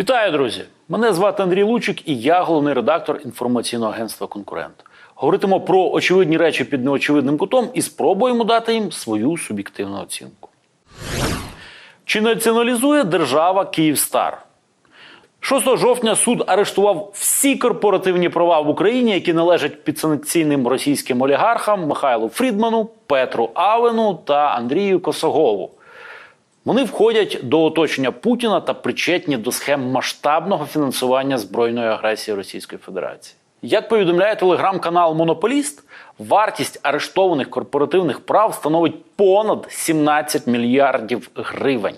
Вітаю, друзі! Мене звати Андрій Лучик, і я головний редактор інформаційного агентства Конкурент. Говоритимо про очевидні речі під неочевидним кутом і спробуємо дати їм свою суб'єктивну оцінку. Чи націоналізує держава Київстар? 6 жовтня суд арештував всі корпоративні права в Україні, які належать підсанкційним російським олігархам Михайлу Фрідману, Петру Авену та Андрію Косогову. Вони входять до оточення Путіна та причетні до схем масштабного фінансування збройної агресії Російської Федерації. Як повідомляє телеграм-канал Монополіст, вартість арештованих корпоративних прав становить понад 17 мільярдів гривень.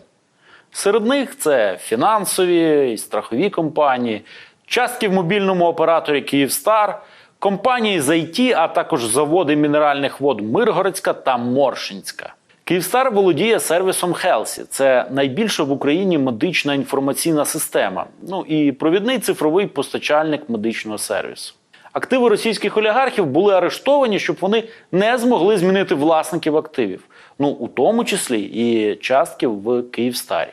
Серед них це фінансові і страхові компанії, частки в мобільному операторі Київстар, компанії з IT, а також заводи мінеральних вод Миргородська та Моршинська. Київстар володіє сервісом Хелсі. Це найбільша в Україні медична інформаційна система. Ну і провідний цифровий постачальник медичного сервісу. Активи російських олігархів були арештовані, щоб вони не змогли змінити власників активів, ну у тому числі і частки в Київстарі.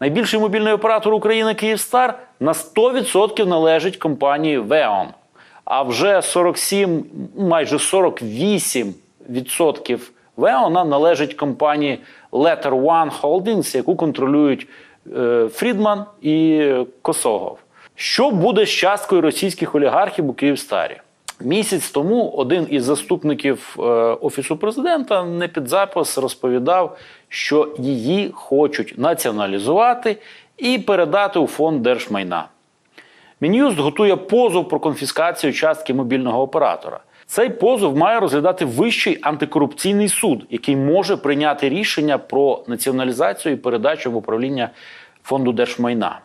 Найбільший мобільний оператор України Київстар на 100% належить компанії Веон. А вже 47, майже 48% Веона належить компанії Letter One Holdings, яку контролюють е, Фрідман і Косогов. Що буде з часткою російських олігархів у Київстарі? Місяць тому один із заступників е, офісу президента не під запис розповідав, що її хочуть націоналізувати і передати у фонд держмайна. Мін'юст готує позов про конфіскацію частки мобільного оператора. Цей позов має розглядати вищий антикорупційний суд, який може прийняти рішення про націоналізацію і передачу в управління фонду держмайна.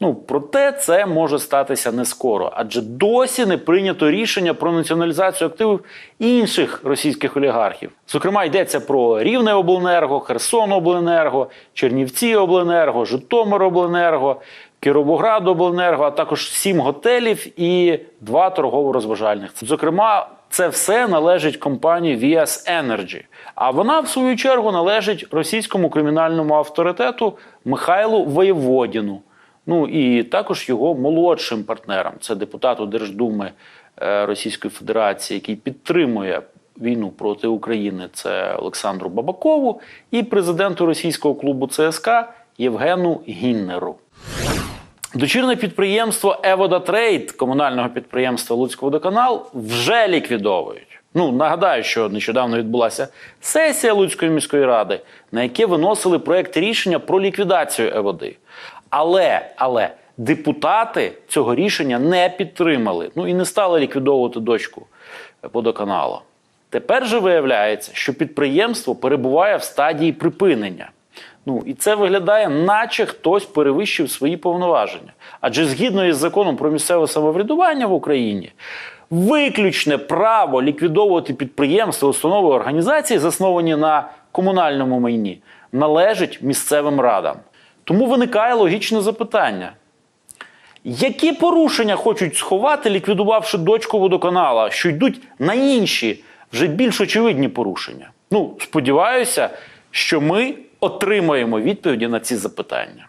Ну, проте це може статися не скоро, адже досі не прийнято рішення про націоналізацію активів інших російських олігархів. Зокрема, йдеться про Рівне обленерго, Херсон обленерго, Чернівці обленерго, Житомир обленерго, Кіровоград обленерго, а також сім готелів і два торгово-розважальних. Зокрема, це все належить компанії VS Energy. А вона, в свою чергу, належить російському кримінальному авторитету Михайлу Воєводіну. Ну і також його молодшим партнерам. Це депутату Держдуми е, Російської Федерації, який підтримує війну проти України. Це Олександру Бабакову, і президенту російського клубу ЦСКА Євгену Гіннеру. Дочірне підприємство Евода Трейд комунального підприємства Луцький водоканал вже ліквідовують. Ну нагадаю, що нещодавно відбулася сесія Луцької міської ради, на яке виносили проект рішення про ліквідацію Еводи. Але, але депутати цього рішення не підтримали. Ну і не стали ліквідовувати дочку водоканалу. Тепер же виявляється, що підприємство перебуває в стадії припинення. Ну і це виглядає, наче хтось перевищив свої повноваження. Адже згідно із законом про місцеве самоврядування в Україні, виключне право ліквідовувати підприємства, установи організації, засновані на комунальному майні, належить місцевим радам. Тому виникає логічне запитання. Які порушення хочуть сховати, ліквідувавши дочку водоканала, що йдуть на інші, вже більш очевидні порушення? Ну, сподіваюся, що ми отримаємо відповіді на ці запитання.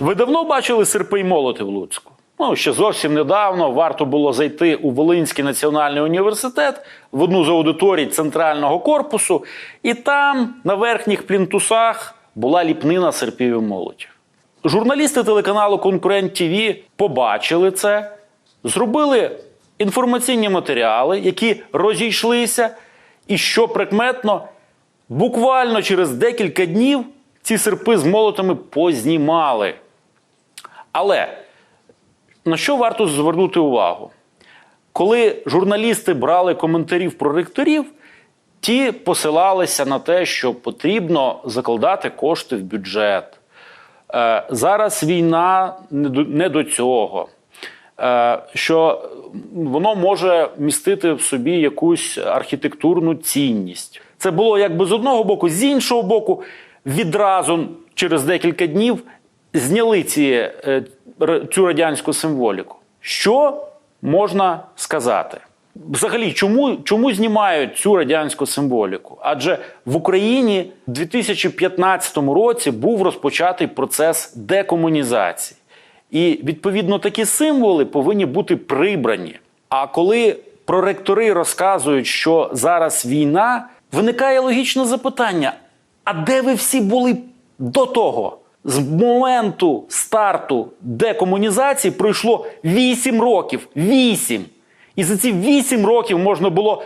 Ви давно бачили серпи й молоти в Луцьку? Ну, ще зовсім недавно варто було зайти у Волинський національний університет в одну з аудиторій центрального корпусу, і там, на верхніх плінтусах, була ліпнина серпів і молотів. Журналісти телеканалу Конкурент ТВ побачили це, зробили інформаційні матеріали, які розійшлися, і що прикметно, буквально через декілька днів ці серпи з молотами познімали. Але на що варто звернути увагу? Коли журналісти брали коментарів про ректорів, ті посилалися на те, що потрібно закладати кошти в бюджет. Е, Зараз війна не до, не до цього. Е, Що воно може містити в собі якусь архітектурну цінність. Це було якби з одного боку, з іншого боку, відразу через декілька днів зняли ці, е, цю радянську символіку. Що можна сказати? Взагалі, чому, чому знімають цю радянську символіку? Адже в Україні в 2015 році був розпочатий процес декомунізації. І відповідно такі символи повинні бути прибрані. А коли проректори розказують, що зараз війна, виникає логічне запитання: а де ви всі були до того? З моменту старту декомунізації пройшло 8 років. 8! І за ці 8 років можна було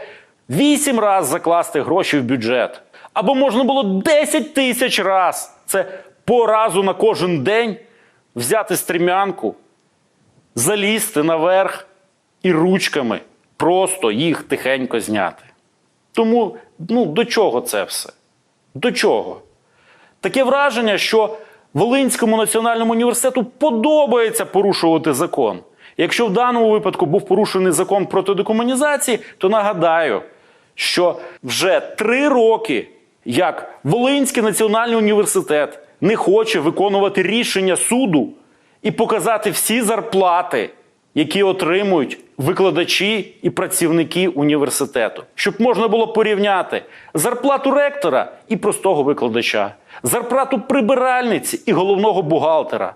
8 разів закласти гроші в бюджет. Або можна було 10 тисяч раз. Це по разу на кожен день взяти стрімянку, залізти наверх і ручками просто їх тихенько зняти. Тому ну, до чого це все? До чого? Таке враження, що Волинському національному університету подобається порушувати закон. Якщо в даному випадку був порушений закон проти декомунізації, то нагадаю, що вже три роки, як Волинський національний університет не хоче виконувати рішення суду і показати всі зарплати, які отримують викладачі і працівники університету, щоб можна було порівняти зарплату ректора і простого викладача, зарплату прибиральниці і головного бухгалтера.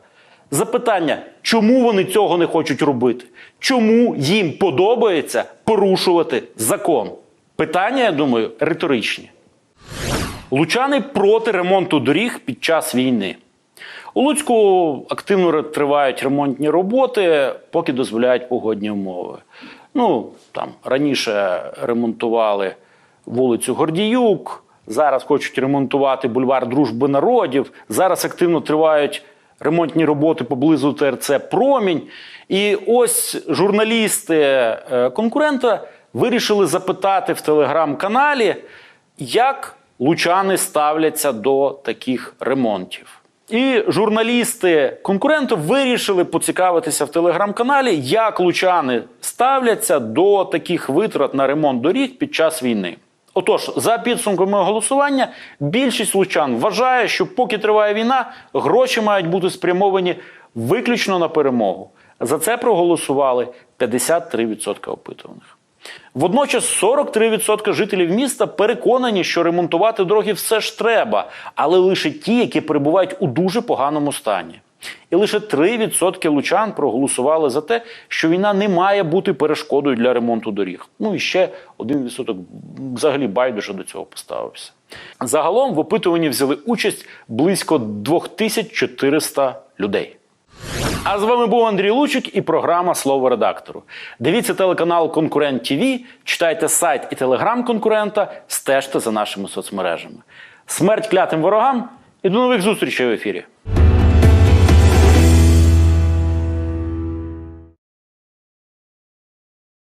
Запитання, чому вони цього не хочуть робити? Чому їм подобається порушувати закон? Питання, я думаю, риторичні. Лучани проти ремонту доріг під час війни. У Луцьку активно тривають ремонтні роботи, поки дозволяють погодні умови. Ну, там раніше ремонтували вулицю Гордіюк, зараз хочуть ремонтувати бульвар Дружби народів. Зараз активно тривають ремонтні роботи поблизу ТРЦ Промінь. І ось журналісти е, конкурента вирішили запитати в телеграм-каналі, як лучани ставляться до таких ремонтів. І журналісти конкурентів вирішили поцікавитися в телеграм-каналі, як лучани ставляться до таких витрат на ремонт доріг під час війни. Отож, за підсумками голосування, більшість лучан вважає, що поки триває війна, гроші мають бути спрямовані виключно на перемогу. За це проголосували 53% опитуваних. Водночас 43% жителів міста переконані, що ремонтувати дороги все ж треба, але лише ті, які перебувають у дуже поганому стані. І лише 3% лучан проголосували за те, що війна не має бути перешкодою для ремонту доріг. Ну і ще 1% взагалі байдуже до цього поставився. Загалом в опитуванні взяли участь близько 2400 людей. А з вами був Андрій Лучик і програма Слово редактору. Дивіться телеканал Конкурент ТВ, читайте сайт і телеграм конкурента, стежте за нашими соцмережами. Смерть клятим ворогам і до нових зустрічей в ефірі.